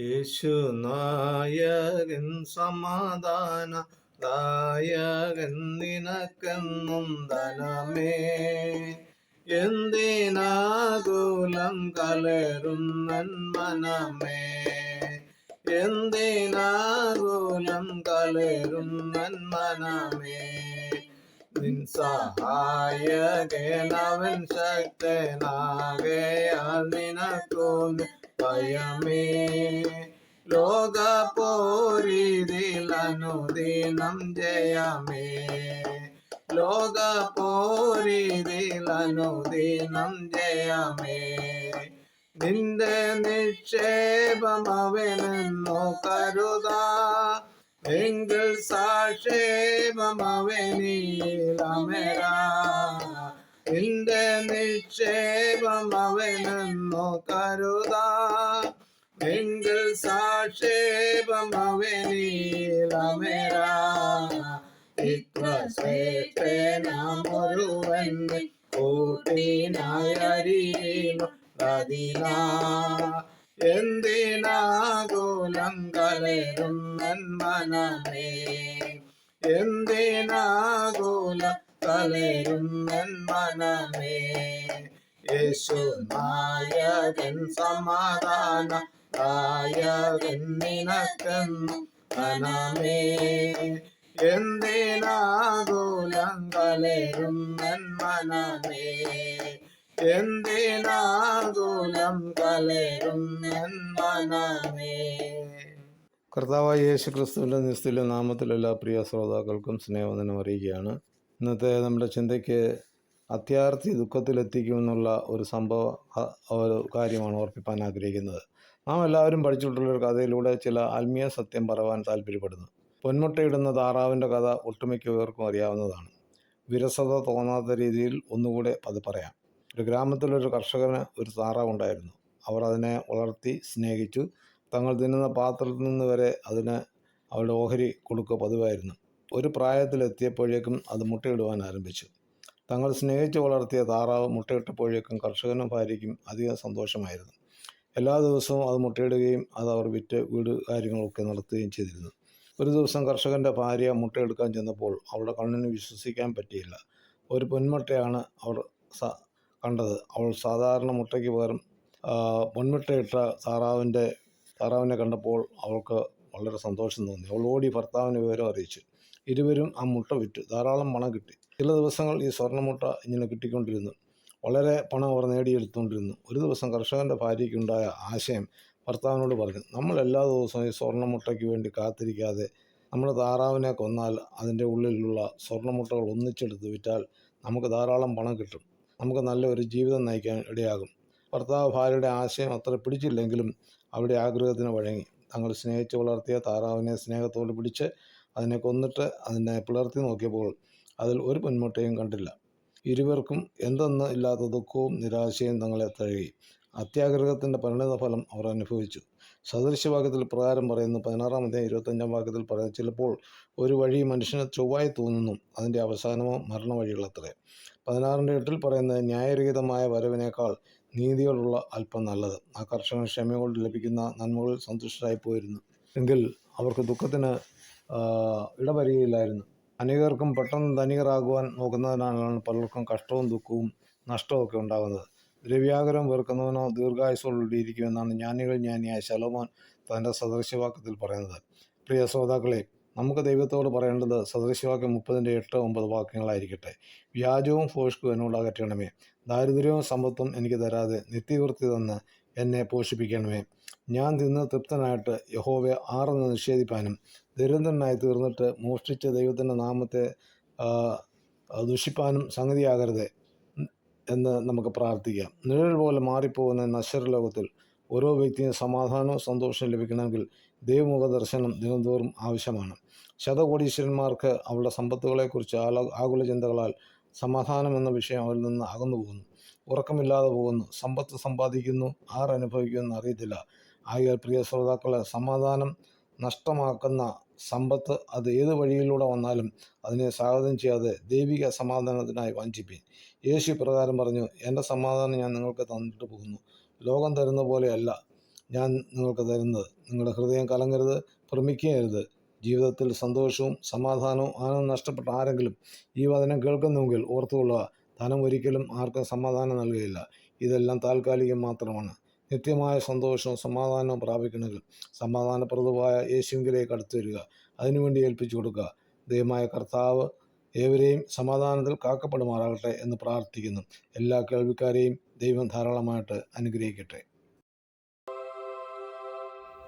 യേശു നായകൻ സമാധാന ദായകൻ നിനക്കെന്നും ധനമേ. എന്തിനാകുലം കലരുന്നൻ മനമേ. എന്തിനാകുലം കലരുന്നൻ മനമേ. നിൻ സഹായകനവൻ ശക്തനാകയാൽ നിനക്കൊന്ന് ഭയമേ. ലോക പോരിതിലനുദിനം ജയമേ. ലോക പോരിതിലനുദിനം ജയമേ. നിന്റെ നിക്ഷേപം അവനെന്നു കരുതാ. എങ്കിൽ സാക്ഷേപം അവനീലമരാ നിന്റെ നിക്ഷേപം അവനെന്നോ കരുതാ. എങ്കിൽ സാക്ഷേപം അവനീലമരാ ഇത്ര കലരും മനമേ എന്തിനാകുലം കലരും മനമേ. യേശു നായകൻ സമാധാന നായകൻ നിനക്കെന്നു മനമേ എന്തിനാകുലം കളയുന്നൻ മനമേ. എന്തിനാകുലം കലരും മനമേ. കർത്താവായ യേശു ക്രിസ്തുവിന്റെ നിസ്തുല്യ നാമത്തിലെല്ലാ പ്രിയ ശ്രോതാക്കൾക്കും സ്നേഹവന്ദനം അറിയുകയാണ് ഇന്നത്തെ നമ്മുടെ ചിന്തയ്ക്ക് അത്യാർത്ഥി ദുഃഖത്തിലെത്തിക്കുമെന്നുള്ള ഒരു സംഭവ ഒരു കാര്യമാണ് ഓർപ്പിപ്പാൻ ആഗ്രഹിക്കുന്നത്. നാം എല്ലാവരും പഠിച്ചിട്ടുള്ള ഒരു കഥയിലൂടെ ചില ആത്മീയ സത്യം പറവാൻ താല്പര്യപ്പെടുന്നു. പൊന്മുട്ടയിടുന്ന താറാവിന്റെ കഥ ഒട്ടുമിക്കവർക്കും അറിയാവുന്നതാണ്. വിരസത തോന്നാത്ത രീതിയിൽ ഒന്നുകൂടെ അത് പറയാം. ഒരു ഗ്രാമത്തിലൊരു കർഷകന് ഒരു താറാവുണ്ടായിരുന്നു. അവർ അതിനെ വളർത്തി സ്നേഹിച്ചു. തങ്ങൾ തിന്നുന്ന പാത്രത്തിൽ നിന്ന് വരെ അതിന് അവരുടെ ഓഹരി കൊടുക്കുക പതിവായിരുന്നു. ഒരു പ്രായത്തിലെത്തിയപ്പോഴേക്കും അത് മുട്ടയിടുവാൻ ആരംഭിച്ചു. തങ്ങൾ സ്നേഹിച്ച് വളർത്തിയ താറാവ് മുട്ടയിട്ടപ്പോഴേക്കും കർഷകനും ഭാര്യയ്ക്കും അധികം സന്തോഷമായിരുന്നു. എല്ലാ ദിവസവും അത് മുട്ടയിടുകയും അത് അവർ വിറ്റ് വീട് കാര്യങ്ങളൊക്കെ നടത്തുകയും ചെയ്തിരുന്നു. ഒരു ദിവസം കർഷകന്റെ ഭാര്യ മുട്ടയെടുക്കാൻ ചെന്നപ്പോൾ അവളുടെ കണ്ണിന് വിശ്വസിക്കാൻ പറ്റിയില്ല. ഒരു പൊന്മുട്ടയാണ് അവർ കണ്ടത്. അവൾ സാധാരണ മുട്ടയ്ക്ക് പകരം പൊന്മുട്ടയിട്ട താറാവിന്റെ താറാവിനെ കണ്ടപ്പോൾ അവൾക്ക് വളരെ സന്തോഷം തോന്നി. അവൾ ഓടി ഭർത്താവിന് വിവരം അറിയിച്ചു. ഇരുവരും ആ മുട്ട വിറ്റു ധാരാളം പണം കിട്ടി. ചില ദിവസങ്ങൾ ഈ സ്വർണമുട്ട ഇങ്ങനെ കിട്ടിക്കൊണ്ടിരുന്നു. വളരെ പണം അവർ നേടിയെടുത്തുകൊണ്ടിരുന്നു. ഒരു ദിവസം കർഷകന്റെ ഭാര്യയ്ക്കുണ്ടായ ആശയം ഭർത്താവിനോട് പറഞ്ഞു നമ്മൾ എല്ലാ ദിവസവും ഈ സ്വർണമുട്ടയ്ക്ക് വേണ്ടി കാത്തിരിക്കാതെ നമ്മൾ താറാവിനെ കൊന്നാൽ അതിന്റെ ഉള്ളിലുള്ള സ്വർണമുട്ടകൾ ഒന്നിച്ചെടുത്ത് വിറ്റാൽ നമുക്ക് ധാരാളം പണം കിട്ടും. നമുക്ക് നല്ല ഒരു ജീവിതം നയിക്കാൻ ഇടയാകും. ഭർത്താവ് ഭാര്യയുടെ ആശയം അത്ര പിടിച്ചില്ലെങ്കിലും അവിടെ ആഗ്രഹത്തിന് വഴങ്ങി. തങ്ങൾ സ്നേഹിച്ച് വളർത്തിയ താറാവിനെ സ്നേഹത്തോട് പിടിച്ച് അതിനെ കൊന്നിട്ട് അതിനെ പിളർത്തി നോക്കിയപ്പോൾ അതിൽ ഒരു പൊന്മുട്ടയും കണ്ടില്ല. ഇരുവർക്കും എന്തെന്ന് ഇല്ലാത്ത ദുഃഖവും നിരാശയും തങ്ങളെ തഴുകി. അത്യാഗ്രഹത്തിന്റെ പരിണിതഫലം അവർ അനുഭവിച്ചു. സദൃശ്യവാക്യത്തിൽ പ്രകാരം പറയുന്നു പതിനാറാം അധ്യായം ഇരുപത്തഞ്ചാം വാക്യത്തിൽ പറയുന്നത് ചിലപ്പോൾ ഒരു വഴി മനുഷ്യന് ചൊവ്വായി തോന്നുന്നു അതിന്റെ അവസാനമോ മരണ വഴികളത്രേ പതിനാറിന്റെ എട്ടിൽ പറയുന്നത് ന്യായരഹിതമായ വരവിനേക്കാൾ നീതിയോടുള്ള അല്പം നല്ലത്. ആ കർഷകൻ ക്ഷമയോട് ലഭിക്കുന്ന നന്മകളിൽ സന്തുഷ്ടരായി പോയിരുന്നു. എങ്കിൽ അവർക്ക് ദുഃഖത്തിന് ഇടവരികയില്ലായിരുന്നു അനേകർക്കും പെട്ടെന്ന് ധനികരാകുവാൻ നോക്കുന്നതിനാലാണ് പലർക്കും കഷ്ടവും ദുഃഖവും നഷ്ടവും ഒക്കെ ഉണ്ടാകുന്നത്. ദ്രവ്യാഗ്രഹം വെറുക്കുന്നവനോ ദീർഘായുസോടുകൂടിയിരിക്കുമെന്നാണ് ജ്ഞാനികൾ ജ്ഞാനിയായ ശലോമോൻ തന്റെ സദൃശ്യവാക്യത്തിൽ പറയുന്നത്. പ്രിയ ശ്രോതാക്കളെ നമുക്ക് ദൈവത്തോട് പറയേണ്ടത് സദൃശ്യവാക്യം മുപ്പതിന്റെ എട്ട് ഒമ്പത് വാക്യങ്ങളായിരിക്കട്ടെ. വ്യാജവും ഫോഷ്കും എന്നോട് അകറ്റണമേ. ദാരിദ്ര്യവും സമ്പത്തും എനിക്ക് തരാതെ നിത്യവൃത്തി തന്ന് എന്നെ പോഷിപ്പിക്കണമേ. ഞാൻ തിന്ന് തൃപ്തനായിട്ട് യഹോവയെ ആറെന്ന് നിഷേധിപ്പാനും ദരിദ്രനായി തീർന്നിട്ട് മോഷ്ടിച്ച ദൈവത്തിന്റെ നാമത്തെ ദുഷിപ്പാനും സംഗതിയാകരുത് എന്ന് നമുക്ക് പ്രാർത്ഥിക്കാം. നിഴൽ പോലെ മാറിപ്പോകുന്ന നശ്വര ലോകത്തിൽ ഓരോ വ്യക്തിയും സമാധാനവും സന്തോഷവും ലഭിക്കണമെങ്കിൽ ദൈവമുഖ ദർശനം ദിനംതോറും ആവശ്യമാണ്. ശതകോടീശ്വരന്മാർക്ക് അവളുടെ സമ്പത്തുകളെക്കുറിച്ച് ആല ആകുല ചിന്തകളാൽ സമാധാനം എന്ന വിഷയം അവരിൽ നിന്ന് അകന്നു പോകുന്നു. ഉറക്കമില്ലാതെ പോകുന്നു. സമ്പത്ത് സമ്പാദിക്കുന്നു. ആർ അനുഭവിക്കുമെന്ന് അറിയത്തില്ല. ആകയാൽ പ്രിയ ശ്രോതാക്കളെ സമാധാനം നഷ്ടമാക്കുന്ന സമ്പത്ത് അത് ഏത് വഴിയിലൂടെ വന്നാലും അതിനെ സ്വാഗതം ചെയ്യാതെ ദൈവിക സമാധാനത്തിനായി വാഞ്ചിപ്പീൻ. യേശു പ്രകാരം പറഞ്ഞു എന്റെ സമാധാനം ഞാൻ നിങ്ങൾക്ക് തന്നിട്ട് പോകുന്നു. ലോകം തരുന്ന പോലെയല്ല ഞാൻ നിങ്ങൾക്ക് തരുന്നത്. നിങ്ങളുടെ ഹൃദയം കലങ്ങരുത് ഭ്രമിക്കരുത് ജീവിതത്തിൽ സന്തോഷവും സമാധാനവും ആനന്ദം നഷ്ടപ്പെട്ട ആരെങ്കിലും ഈ വചനം കേൾക്കുന്നുവെങ്കിൽ ഓർത്തുകൊള്ളുക ധനം ഒരിക്കലും ആർക്കും സമാധാനം നൽകുകയില്ല. ഇതെല്ലാം താൽക്കാലികം മാത്രമാണ്. നിത്യമായ സന്തോഷവും സമാധാനവും പ്രാപിക്കണമെങ്കിൽ സമാധാനപ്രദമായ യേശുവിലേക്ക് അടുത്തു വരിക അതിനുവേണ്ടി ഏൽപ്പിച്ചു കൊടുക്കുക. ദൈവമായ കർത്താവ് ഏവരെയും സമാധാനത്തിൽ കാക്കപ്പെടുമാറാകട്ടെ എന്ന് പ്രാർത്ഥിക്കുന്നു. എല്ലാ കേൾവിക്കാരെയും ദൈവം ധാരാളമായിട്ട് അനുഗ്രഹിക്കട്ടെ.